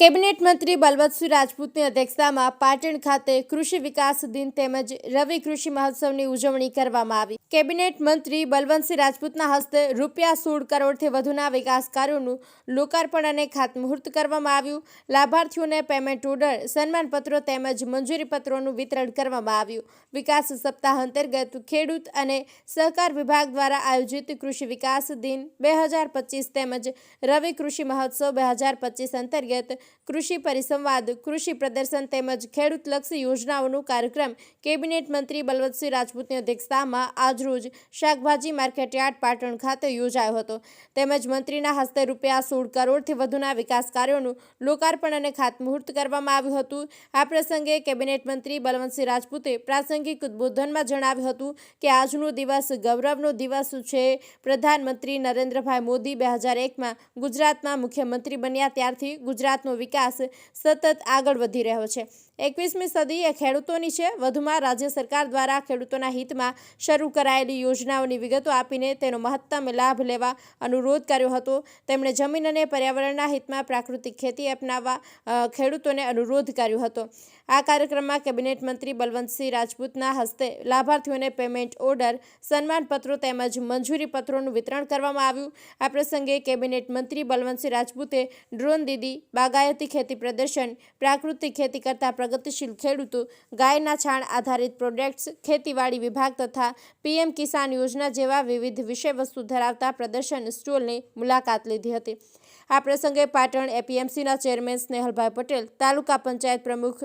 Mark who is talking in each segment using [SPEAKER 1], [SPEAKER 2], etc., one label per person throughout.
[SPEAKER 1] Cabinet મંત્રી બલવતસિંહ રાજપૂતની અધ્યક્ષતામાં પાટણ ખાતે કૃષિ વિકાસ દિન તેમજ રવિ કૃષિ મહોત્સવની ઉજવણી કરવામાં આવી. કેબિનેટ મંત્રી બલવંતસિંહ રાજપૂતના હસ્તે રૂપિયા સોળ કરોડથી વધુના વિકાસ કાર્યોનું લોકાર્પણ અને ખાતમુહૂર્ત કરવામાં આવ્યું. લાભાર્થીઓને પેમેન્ટ ઓર્ડર, સન્માનપત્રો તેમજ મંજૂરીપત્રોનું વિતરણ કરવામાં આવ્યું. વિકાસ સપ્તાહ અંતર્ગત ખેડૂત અને સહકાર વિભાગ દ્વારા આયોજિત કૃષિ વિકાસ દિન બે હજાર પચીસ તેમજ રવિ કૃષિ મહોત્સવ બે હજાર પચીસ અંતર્ગત કૃષિ પરિસંવાદ, કૃષિ પ્રદર્શન તેમજ ખેડૂતલક્ષી યોજનાઓનો કાર્યક્રમ કેબિનેટ મંત્રી બલવંતસિંહ રાજપૂતની અધ્યક્ષતામાં આજરોજ શાકભાજી માર્કેટયાર્ડ પાટણ ખાતે યોજાયો હતો. તેમજ મંત્રીના હસ્તે રૂપિયા સોળ કરોડથી વધુના વિકાસ કાર્યોનું લોકાર્પણ અને ખાતમુહૂર્ત કરવામાં આવ્યું હતું. આ પ્રસંગે કેબિનેટ મંત્રી બલવંતસિંહ રાજપૂતે પ્રાસંગિક ઉદ્બોધનમાં જણાવ્યું હતું કે આજનો દિવસ ગૌરવનો દિવસ છે. પ્રધાનમંત્રી નરેન્દ્રભાઈ મોદી બે હજાર એકમાં ગુજરાતમાં મુખ્યમંત્રી બન્યા ત્યારથી ગુજરાતનો વિકાસ સતત આગળ વધી રહ્યો છે. એકવીસમી સદી એ ખેડૂતોની છે, વધુમાં રાજ્ય સરકાર દ્વારા ખેડૂતોના હિતમાં શરૂ કરાયેલી યોજનાઓની વિગતો આપીને તેનો મહત્તમ લાભ લેવા અનુરોધ કર્યો હતો. તેમણે જમીન અને પર્યાવરણના હિતમાં પ્રાકૃતિક ખેતી અપનાવવા ખેડૂતોને અનુરોધ કર્યો હતો. આ કાર્યક્રમમાં કેબિનેટ મંત્રી બલવંતસિંહ રાજપૂતના હસ્તે લાભાર્થીઓને પેમેન્ટ ઓર્ડર, સન્માનપત્રો તેમજ મંજૂરી પત્રોનું વિતરણ કરવામાં આવ્યું. આ પ્રસંગે કેબિનેટ મંત્રી બલવંતસિંહ રાજપૂતે ડ્રોન દીદી બાગાયતી ખેતી પ્રદર્શન, પ્રાકૃતિક ખેતી કરતા પ્રગતિશીલ ખેડૂતો, ગાયના છાણ આધારિત પ્રોડક્ટ્સ, ખેતીવાડી વિભાગ તથા પીએમ કિસાન યોજના જેવા વિવિધ વિષયવસ્તુ ધરાવતા પ્રદર્શન સ્ટોલની મુલાકાત લીધી હતી. આ પ્રસંગે પાટણ એપીએમસીના ચેરમેન સ્નેહલભાઈ પટેલ, તાલુકા પંચાયત પ્રમુખ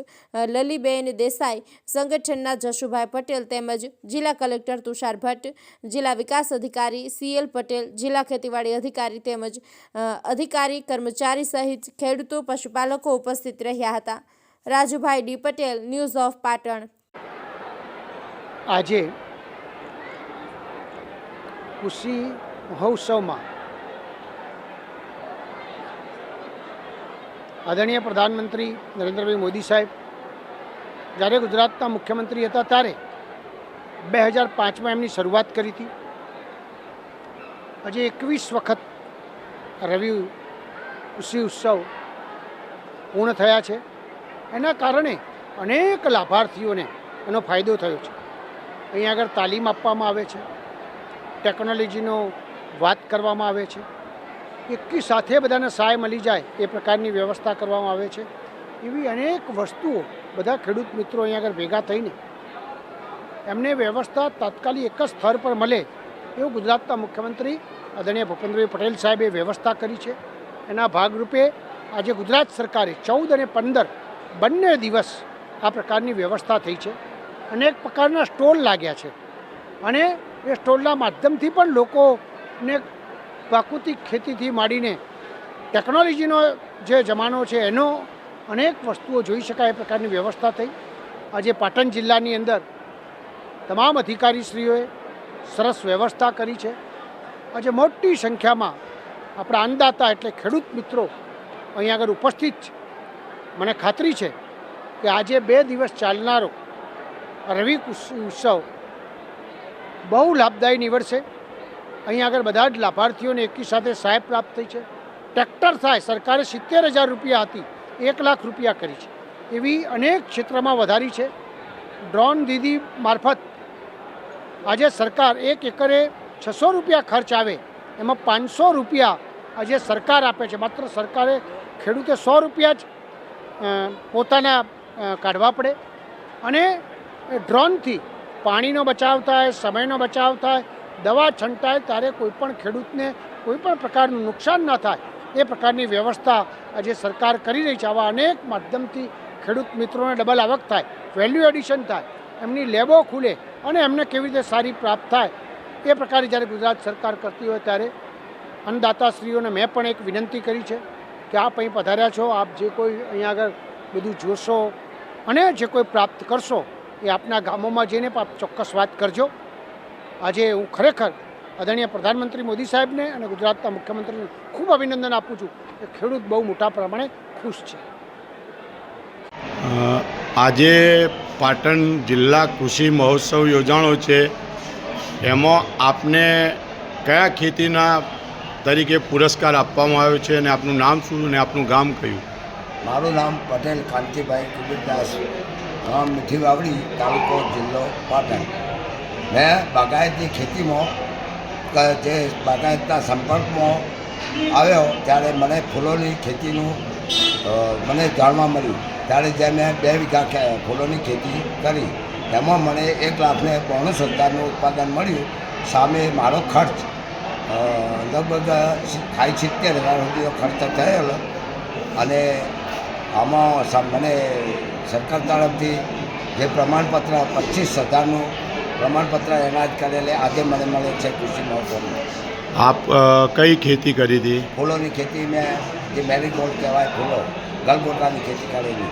[SPEAKER 1] લલીબેન દેસાઈ, સંગઠનના જશુભાઈ પટેલ તેમજ જિલ્લા કલેક્ટર તુષાર ભટ્ટ, જિલ્લા વિકાસ અધિકારી સીએલ પટેલ, જિલ્લા ખેતીવાડી અધિકારી તેમજ અધિકારી કર્મચારી સહિત ખેડૂતો પશુપાલકો ઉપસ્થિત રહ્યા હતા. Rajubhai D Patel news of Patan.
[SPEAKER 2] આજે કૃષિ મહોત્સવમાં આદરણીય પ્રધાનમંત્રી નરેન્દ્રભાઈ મોદી સાહેબ, જ્યારે ગુજરાતના મુખ્યમંત્રી હતા ત્યારે બે હજાર પાંચમાં એમની શરૂઆત કરી હતી. આજે એકવીસ વખત રવિ કૃષિ ઉત્સવ પૂર્ણ થયા છે. એના કારણે અનેક લાભાર્થીઓને એનો ફાયદો થયો છે. અહીં આગળ તાલીમ આપવામાં આવે છે. ટેકનોલોજીનો વાત કરવામાં આવે છે. એકી સાથે બધાને સહાય મળી જાય એ પ્રકારની વ્યવસ્થા કરવામાં આવે છે. એવી અનેક વસ્તુઓ બધા ખેડૂત મિત્રો અહીંયા આગળ ભેગા થઈને એમને વ્યવસ્થા તાત્કાલિક એક જ સ્થળ પર મળે એવું ગુજરાતના મુખ્યમંત્રી આદરણીય ભૂપેન્દ્રભાઈ પટેલ સાહેબે વ્યવસ્થા કરી છે. એના ભાગરૂપે આજે ગુજરાત સરકારે ચૌદ અને પંદર બંને દિવસ આ પ્રકારની વ્યવસ્થા થઈ છે. અનેક પ્રકારના સ્ટોલ લાગ્યા છે. અને એ સ્ટોલના માધ્યમથી પણ લોકોને પ્રાકૃતિક ખેતીથી માંડીને ટેકનોલોજીનો જે જમાનો છે, એનો અનેક વસ્તુઓ જોઈ શકાય એ પ્રકારની વ્યવસ્થા થઈ. આજે પાટણ જિલ્લાની અંદર તમામ અધિકારીશ્રીઓએ સરસ વ્યવસ્થા કરી છે. આજે મોટી સંખ્યામાં આપણા અન્નદાતા એટલે ખેડૂત મિત્રો અહીંયા આગળ ઉપસ્થિત છે. મને ખાતરી છે કે આજે બે દિવસ ચાલનારો રવિ ઉત્સવ બહુ લાભદાયી નીવડશે. અહીંયા આગળ બધા જ લાભાર્થીઓને એકી સાથે સહાય પ્રાપ્ત થઈ છે. ટ્રેક્ટર થાય સરકારે સિત્તેર હજાર રૂપિયા હતી, એક લાખ રૂપિયા કરી છે. એવી અનેક ક્ષેત્રમાં વધારી છે. ડ્રોન દીદી મારફત આજે સરકાર એક એકરે છસો રૂપિયા ખર્ચ આવે, એમાં પાંચસો રૂપિયા આજે સરકાર આપે છે. માત્ર સરકારે ખેડૂતે સો રૂપિયા જ પોતાના કાઢવા પડે. અને ડ્રોનથી પાણીનો બચાવ થાય, સમયનો બચાવ થાય, દવા છંટાય, ત્યારે કોઈ પણ ખેડૂતને કોઈ પણ પ્રકારનું નુકસાન ન થાય, એ પ્રકારની વ્યવસ્થા આજે સરકાર કરી રહી છે. આવા અનેક માધ્યમથી ખેડૂત મિત્રોને ડબલ આવક થાય વેલ્યુ એડિશન થાય, એમની લેબો ખુલે અને એમને કેવી રીતે સારી પ્રાપ્ત થાય, એ પ્રકારે જ્યારે ગુજરાત સરકાર કરતી હોય ત્યારે અન્નદાતાશ્રીઓને મેં પણ એક વિનંતી કરી છે કે આપ અહીં પધાર્યા છો, આપ જે કોઈ અહીંયા આગળ બધું જોશો અને જે કોઈ પ્રાપ્ત કરશો એ આપના ગામોમાં જઈને આપ ચોક્કસ વાત કરજો. આજે હું ખરેખર આદરણીય પ્રધાનમંત્રી મોદી સાહેબને અને ગુજરાતના મુખ્યમંત્રીને ખૂબ અભિનંદન આપું છું. કે ખેડૂત બહુ મોટા પ્રમાણે ખુશ છે.
[SPEAKER 3] આજે પાટણ જિલ્લા કૃષિ મહોત્સવ યોજાણો છે. એમાં આપને કયા ખેતીના તરીકે પુરસ્કાર આપવામાં આવ્યો છે અને આપનું નામ શું અને આપનું ગામ કયું?
[SPEAKER 4] મારું નામ પટેલ કાંતિભાઈ કુબીરદાસ, ગામ મીઠી વાવડી તાલુકો જિલ્લો પાટણ. મેં બાગાયતી ખેતીમાં જે બાગાયતના સંપર્કમાં આવ્યો ત્યારે મને ફૂલોની ખેતીનું મને જાણવા મળ્યું. ત્યારે જે મેં બે વીઘા ફૂલોની ખેતી કરી. એમાં મને એક લાખને પોણું સત્તાનું ઉત્પાદન મળ્યું. સામે મારો ખર્ચ લગભગ સાઠ સિત્તેર હજાર સુધીનો ખર્ચ થયેલો. અને આમાં મને સરકાર તરફથી જે પ્રમાણપત્ર પચીસ હજારનું પ્રમાણપત્ર એનાજ કરેલે આજે મને મળે છે કૃષિ મહોત્સવમાં
[SPEAKER 3] આપ કઈ ખેતી કરી હતી?
[SPEAKER 4] ફૂલોની ખેતી મેં જે મેરીગોલ્ડ કહેવાય ફૂલો ગલગોટાની ખેતી કરેલી.